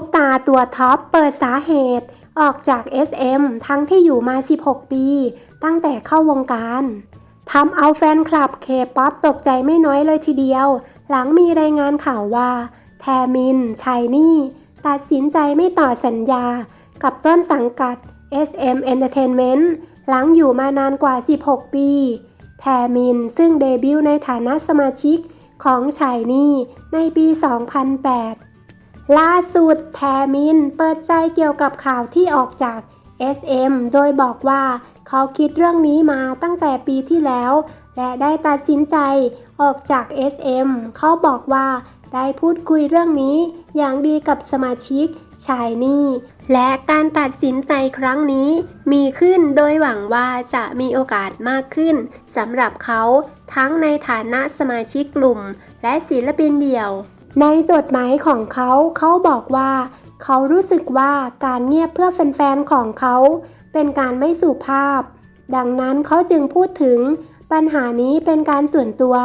ปตาตัวท็อปเปิดสาเหตุ ออกจาก SM ทั้งที่อยู่มา 16 ปี ตั้งแต่เข้าวงการทำเอาแฟนคลับเคป๊อปตกใจไม่น้อยเลยทีเดียว หลังมีรายงานข่าวว่า แทมิน ชัยนี่ ตัดสินใจไม่ต่อสัญญา กับต้นสังกัด SM Entertainment หลังอยู่มานานกว่า 16 ปี แทมินซึ่งเดบิวต์ในฐานะสมาชิกของชายนี่ในปี 2008 ล่าสุดแทมินเปิดใจเกี่ยวกับข่าวที่ออกจาก SM โดยบอกว่าเขาคิดเรื่องนี้มาตั้งแต่ปีที่แล้ว และได้ตัดสินใจออกจาก SM เขาบอกว่าได้พูดคุยเรื่องนี้อย่างดีกับสมาชิกชายนี่และการตัดสินใจครั้งนี้มีขึ้นโดยหวังว่าจะมีโอกาสมากขึ้นสำหรับเขาทั้งในฐานะสมาชิกกลุ่ม และศิลปินเดี่ยว ในจดหมายของเขาเขาบอกว่า เขารู้สึกว่าการเงียบเพื่อแฟนๆของเขา เป็นการไม่สุภาพ ดังนั้นเขาจึงพูดถึงปัญหานี้เป็นการส่วนตัว